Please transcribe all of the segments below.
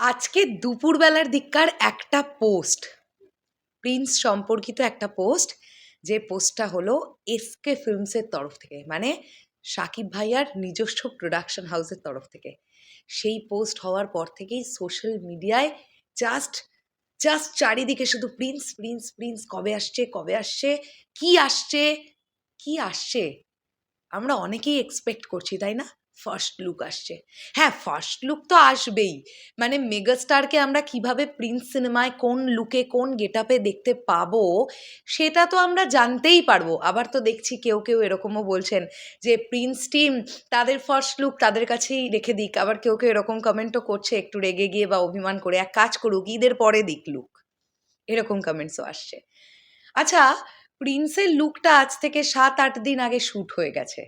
আজকে দুপুরবেলার দিককার একটা পোস্ট, প্রিন্স সম্পর্কিত একটা পোস্ট, যে পোস্টটা হলো এসকে ফিল্মসের তরফ থেকে মানে সাকিব ভাইয়ার নিজস্ব প্রোডাকশন হাউসের তরফ থেকে। সেই পোস্ট হওয়ার পর থেকেই সোশ্যাল মিডিয়ায় জাস্ট জাস্ট চারিদিকে শুধু প্রিন্স প্রিন্স প্রিন্স, কবে আসছে কবে আসছে, কি আসছে কি আসছে, আমরা অনেকেই এক্সপেক্ট করছি, তাই না? ফার্স্ট লুক আসছে। হ্যাঁ ফার্স্ট লুক তো আসবেই। মানে মেগাস্টারকে আমরা কীভাবে প্রিন্স সিনেমায় কোন লুকে কোন গেটআপে দেখতে পাবো, সেটা তো আমরা জানতেই পারব। আবার তো দেখছি কেউ কেউ এরকমও বলছেন যে প্রিন্স টিম তাদের ফার্স্ট লুক তাদের কাছেই রেখে দিক। আবার কেউ কেউ এরকম কমেন্টও করছে, একটু রেগে গিয়ে বা অভিমান করে এক কাজ করুক, ঈদের পরে দিক লুক এরকম কমেন্টসও আসছে। আচ্ছা প্রিন্সের লুকটা আজ থেকে সাত, আট দিন আগে শ্যুট হয়ে গেছে।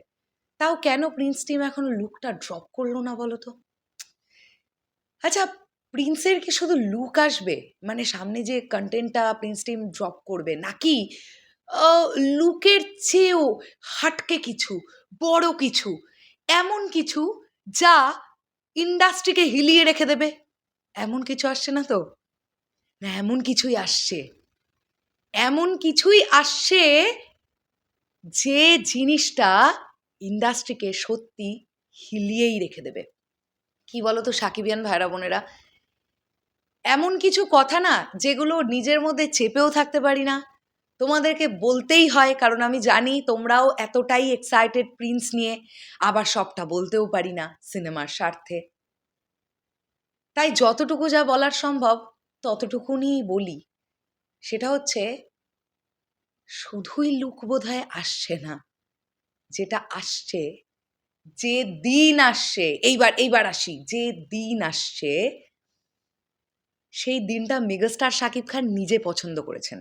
তাও কেন প্রিন্স টিম এখনও লুকটা ড্রপ করল না বলো তো আচ্ছা প্রিন্সের কি শুধু লুক আসবে? মানে সামনে যে কন্টেন্টটা প্রিন্স টিম ড্রপ করবে, নাকি লুকের চেয়েও হাটকে কিছু, বড় কিছু, এমন কিছু যা ইন্ডাস্ট্রিকে হিলিয়ে রেখে দেবে? এমন কিছু আসছে না তো? না, এমন কিছুই আসছে। এমন কিছুই আসছে যে জিনিসটা ইন্ডাস্ট্রিকে সত্যি হিলিয়েই রেখে দেবে। কি বলো তো সাকিবিয়ান ভাইরা বোনেরা? এমন কিছু কথা না যেগুলো নিজের মধ্যে চেপেও থাকতে পারি না। তোমাদেরকে বলতেই হয়, কারণ আমি জানি তোমরাও এতটাই এক্সাইটেড প্রিন্স নিয়ে আবার সবটা বলতেও পারি না সিনেমার স্বার্থে। তাই যতটুকু যা বলার সম্ভব ততটুকুনি বলি। সেটা হচ্ছে, শুধুই লুক বোধহয় আসছে না। যেটা আসছে, যে দিন আসছে, এইবার এইবার আসি, যে দিন আসছে, সেই দিনটা মেগাস্টার শাকিব খান নিজে পছন্দ করেছেন।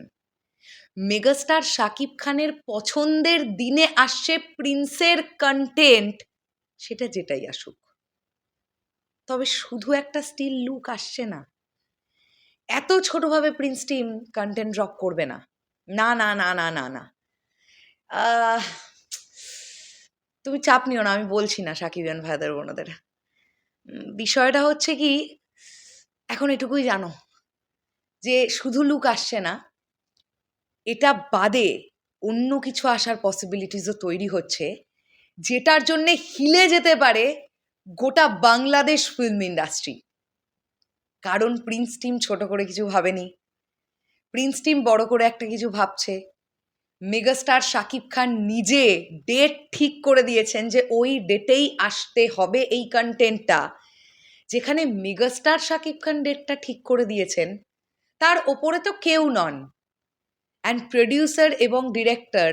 মেগাস্টার শাকিব খানের পছন্দের দিনে আসছে প্রিন্সের কন্টেন্ট সেটা যেটাই আসুক। তবে শুধু একটা স্টিল লুক আসছে না। এত ছোটভাবে প্রিন্স টিম কন্টেন্ট ড্রপ করবে না। না না না না না না। তুমি চাপ নিও না, আমি বলছি না সাকিবিয়ান ভাইদের বোনদের। বিষয়টা হচ্ছে কি, এখন এটুকুই জানো, যে শুধু লুক আসছে না, এটা বাদে অন্য কিছু আসার পসিবিলিটিসও তৈরি হচ্ছে, যেটার জন্যে হিলে যেতে পারে গোটা বাংলাদেশ ফিল্ম ইন্ডাস্ট্রি কারণ প্রিন্স টিম ছোট করে কিছু ভাবেনি প্রিন্স টিম বড় করে একটা কিছু ভাবছে মেগাস্টার শাকিব খান নিজে ডেট ঠিক করে দিয়েছেন যে ওই ডেটেই আসতে হবে এই কন্টেন্টটা যেখানে মেগাস্টার শাকিব খান ডেটটা ঠিক করে দিয়েছেন, তার ওপরে তো কেউ নন। অ্যান্ড প্রডিউসার এবং ডিরেক্টর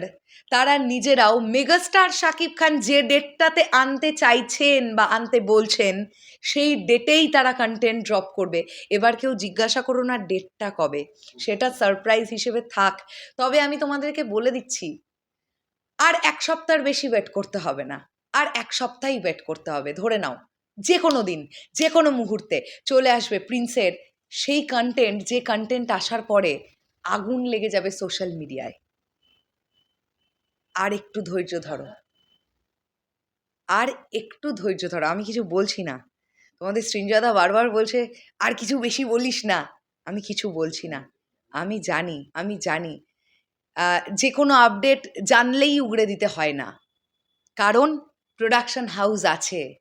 তারা নিজেরাও মেগাস্টার শাকিব খান যে ডেটটাতে আনতে চাইছেন বা আনতে বলছেন, সেই ডেটেই তারা কন্টেন্ট ড্রপ করবে। এবার কেউ জিজ্ঞাসা করো না ডেটটা কবে। সেটা সারপ্রাইজ হিসেবে থাক। তবে আমি তোমাদেরকে বলে দিচ্ছি, আর এক সপ্তাহের বেশি ওয়েট করতে হবে না। আর এক সপ্তাহই ওয়েট করতে হবে। ধরে নাও যে কোনো দিন যে কোনো মুহূর্তে চলে আসবে প্রিন্সের সেই কন্টেন্ট যে কন্টেন্ট আসার পরে আগুন লেগে যাবে সোশ্যাল মিডিয়ায় আর একটু ধৈর্য ধরো। আর একটু ধৈর্য ধরো, আমি কিছু বলছি না। তোমাদের সৃঞ্জদা বারবার বলছে, আর কিছু বেশি বলিস না। আমি কিছু বলছি না। আমি জানি আমি জানি। যে কোনো আপডেট জানলেই উগড়ে দিতে হয় না। কারণ প্রোডাকশন হাউস আছে।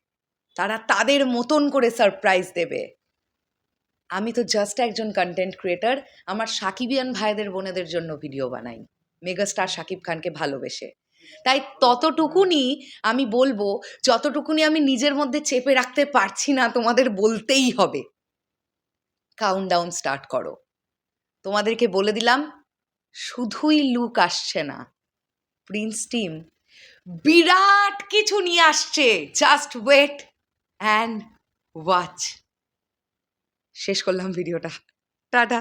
তারা তাদের মতন করে সারপ্রাইজ দেবে। আমি তো জাস্ট একজন কন্টেন্ট ক্রিয়েটার আমার সাকিবিয়ান ভাইদের, বোনেদের জন্য ভিডিও বানাই। মেগাস্টার সাকিব খানকে ভালোবেসে। তাই ততটুকুনি আমি বলব, যতটুকুনি আমি নিজের মধ্যে চেপে রাখতে পারছি না, তোমাদের বলতেই হবে। কাউন্টডাউন স্টার্ট করো। তোমাদেরকে বলে দিলাম, শুধুই লুক আসছে না। প্রিন্স টিম বিরাট কিছু নিয়ে আসছে। জাস্ট ওয়েট অ্যান্ড ওয়াচ শেষ করলাম ভিডিওটা। টাটা।